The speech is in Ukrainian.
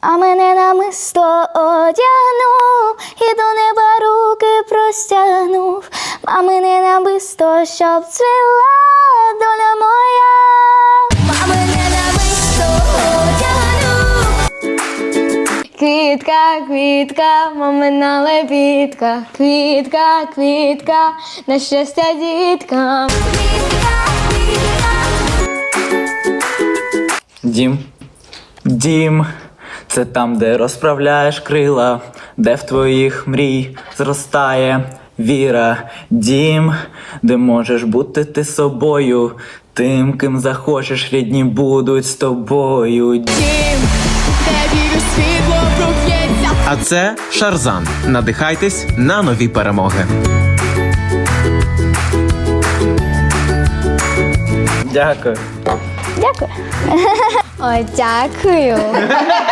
А мене намисто одягнув і до неба руки простягнув. А мене намисто, щоб цвіла доля моя. А мене намисто одягнув. Квітка, квітка, мамина лебідка, квітка, квітка, на щастя діткам. Дім. Дім. Це там, де розправляєш крила, де в твоїх мрій зростає віра. Дім, де можеш бути ти собою, тим, ким захочеш, рідні будуть з тобою. Дім. Де вірю, світло проб'ється. А це Шарзан. Надихайтесь на нові перемоги. Дякую. Дякую. Ой, дякую.